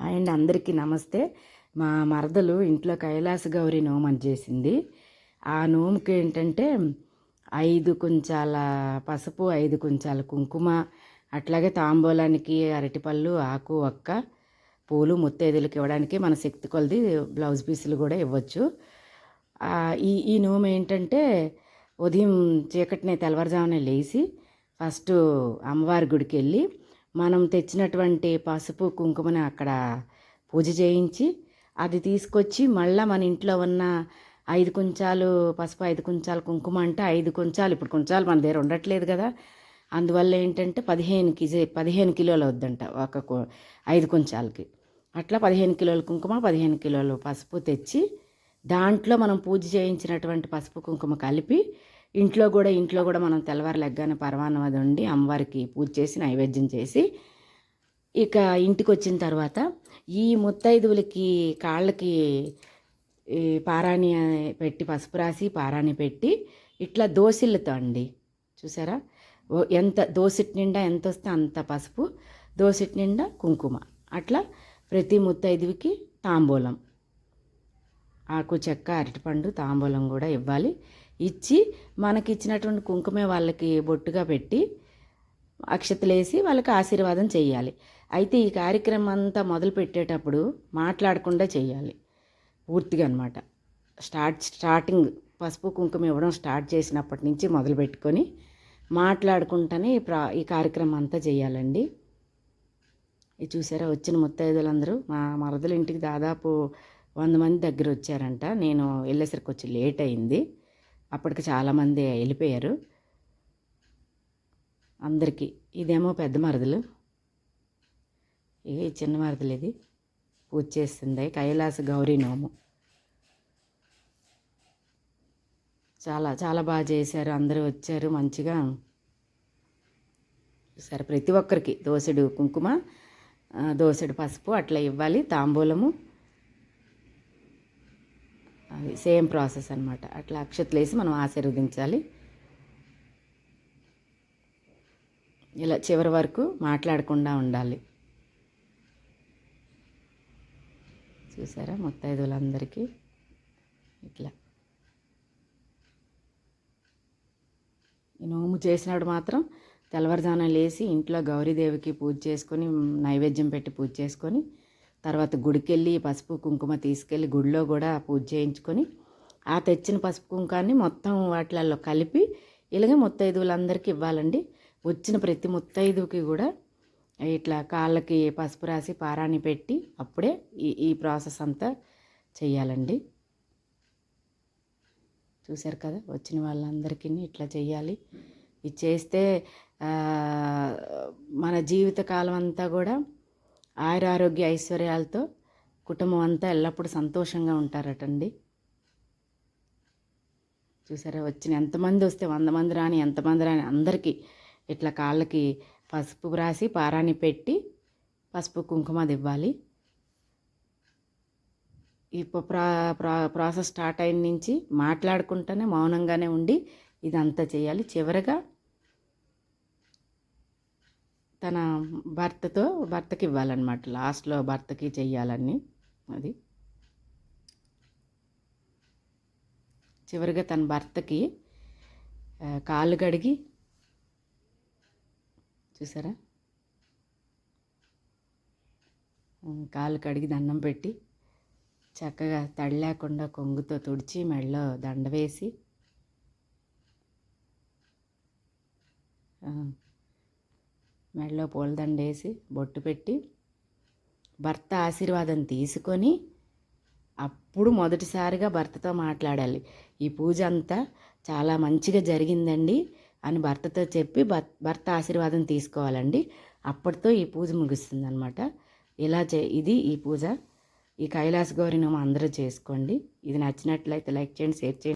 Hi అండి అందరికీ నమస్తే. మా మరదలు ఇంట్లో కైలాస గౌరి నోమని చేసింది. ఆ నోముకి ఏంటంటే ఐదు కుంచాల పసుపు ఐదు కొంచాల కుంకుమ అట్లాగే తాంబూలానికి అరటిపళ్ళు ఆకు ఒక్క పూలు ముత్తైదులకు ఇవ్వడానికి మన శక్తి కొలది బ్లౌజ్ పీసులు కూడా ఇవ్వచ్చు. ఈ ఈ నోము ఏంటంటే ఉదయం చీకటిని తెల్లవారుజామునే లేచి ఫస్ట్ అమ్మవారి గుడికి వెళ్ళి మనం తెచ్చినటువంటి పసుపు కుంకుమని అక్కడ పూజ చేయించి అది తీసుకొచ్చి మళ్ళీ మన ఇంట్లో ఉన్న ఐదు కుంచాలు పసుపు ఐదు కుంచాలు కుంకుమ అంటే ఐదు కుంచాలు. ఇప్పుడు కుంచాలు మన దగ్గర ఉండట్లేదు కదా. అందువల్ల ఏంటంటే పదిహేను కిజీ పదిహేను కిలోలు వద్దంట ఒక కు- ఐదు కుంచాలకి. అట్లా పదిహేను కిలోల కుంకుమ పదిహేను కిలోలు పసుపు తెచ్చి దాంట్లో మనం పూజ చేయించినటువంటి పసుపు కుంకుమ కలిపి ఇంట్లో కూడా ఇంట్లో కూడా మనం తెల్లవారు లెగ్గానే పరమాన్నం అది వండి అమ్మవారికి పూజ చేసి నైవేద్యం చేసి ఇక ఇంటికి వచ్చిన తర్వాత ఈ ముత్తైదువులకి కాళ్ళకి ఈ పారాణి పెట్టి పసుపు రాసి పారాణి పెట్టి ఇట్లా దోసిళ్ళతో అండి. చూసారా? ఎంత దోసిటి నిండా ఎంత వస్తే అంత పసుపు దోసిటి నిండా కుంకుమ. అట్లా ప్రతి ముత్తైదువికి తాంబూలం. ఆకు చెక్క అరటిపండు తాంబూలం కూడా ఇవ్వాలి. ఇచ్చి మనకి ఇచ్చినటువంటి కుంకుమే వాళ్ళకి బొట్టుగా పెట్టి అక్షతలేసి వాళ్ళకి ఆశీర్వాదం చేయాలి అయితే ఈ కార్యక్రమం అంతా మొదలు పెట్టేటప్పుడు మాట్లాడకుండా చేయాలి పూర్తిగా అనమాట స్టార్ట్ స్టార్టింగ్ పసుపు కుంకుమ ఇవ్వడం స్టార్ట్ చేసినప్పటి నుంచి మొదలు పెట్టుకొని మాట్లాడుకుంటూనే ఈ ప్రా ఈ కార్యక్రమం అంతా చేయాలండి ఇది చూసారా? వచ్చిన ముత్తైదులందరూ మా మరదల ఇంటికి దాదాపు వంద మంది దగ్గర వచ్చారంట నేను వెళ్ళేసరికి వచ్చి లేట్ అయింది. అప్పటికి చాలామంది వెళ్ళిపోయారు. అందరికీ ఇదేమో పెద్ద మరదలు. ఇక చిన్న మరదలు ఇది? పూజ చేస్తుంది కైలాస గౌరీ నోము. చాలా చాలా బాగా చేశారు. అందరూ వచ్చారు మంచిగా. సరే ప్రతి ఒక్కరికి దోసెడు కుంకుమ దోసెడు పసుపు అట్లా ఇవ్వాలి. తాంబూలము అవి సేమ్ ప్రాసెస్ అనమాట అట్లా అక్షతలు వేసి మనం ఆశీర్వదించాలి. ఇలా చివరి వరకు మాట్లాడకుండా ఉండాలి. చూసారా? ముత్తైదులందరికీ ఇట్లా. ఈ నోము చేసినప్పుడు మాత్రం తెల్లవారుజామున లేచి ఇంట్లో గౌరీదేవికి పూజ చేసుకొని నైవేద్యం పెట్టి పూజ చేసుకొని తర్వాత గుడికెళ్ళి పసుపు కుంకుమ తీసుకెళ్ళి గుడిలో కూడా పూజ చేయించుకొని ఆ తెచ్చిన పసుపు కుంకాన్ని మొత్తం వాటిలలో కలిపి ఇలాగే ముత్తైదువులందరికీ ఇవ్వాలండి. వచ్చిన ప్రతి ముత్తైదువుకి కూడా ఇట్లా కాళ్ళకి పసుపు రాసి పారాణి పెట్టి అప్పుడే ఈ ఈ ప్రాసెస్ అంతా చేయాలండి చూశారు కదా వచ్చిన వాళ్ళందరికీ ఇట్లా చేయాలి ఇది చేస్తే మన జీవితకాలం అంతా కూడా ఆయురారోగ్య ఐశ్వర్యాలతో కుటుంబం అంతా ఎల్లప్పుడూ సంతోషంగా ఉంటారటండి. చూసారా వచ్చిన ఎంతమంది వస్తే వంద మంది రాని ఎంతమంది రాని అందరికీ ఇట్లా కాళ్ళకి పసుపు రాసి పారాన్ని పెట్టి పసుపు కుంకుమ ఇవ్వాలి. ఈ ప్రా ప్రా ప్రాసెస్ స్టార్ట్ అయిన నుంచి మాట్లాడుకుంటూనే మౌనంగానే ఉండి ఇదంతా చేయాలి. చివరగా తన భర్తతో భర్తకి ఇవ్వాలన్నమాట లాస్ట్లో భర్తకి చెయ్యాలని అది. చివరిగా తన భర్తకి కాలు కాళ్ళు కడిగి. చూసారా? కాలు కాళ్ళు కడిగి దండం పెట్టి చక్కగా తడి లేకుండా కొంగుతో తుడిచి మెడలో దండ వేసి మెడలో పూలదండేసి బొట్టు పెట్టి భర్త ఆశీర్వాదం తీసుకొని అప్పుడు మొదటిసారిగా భర్తతో మాట్లాడాలి. ఈ పూజ అంతా చాలా మంచిగా జరిగిందండి అని భర్తతో చెప్పి భర్త ఆశీర్వాదం తీసుకోవాలండి. అప్పటితో ఈ పూజ ముగుస్తుంది అనమాట ఇలా చే ఇది ఈ పూజ. ఈ కైలాస గౌరినోమ అందరూ చేసుకోండి. ఇది నచ్చినట్లయితే లైక్ చేయండి షేర్ చేయండి.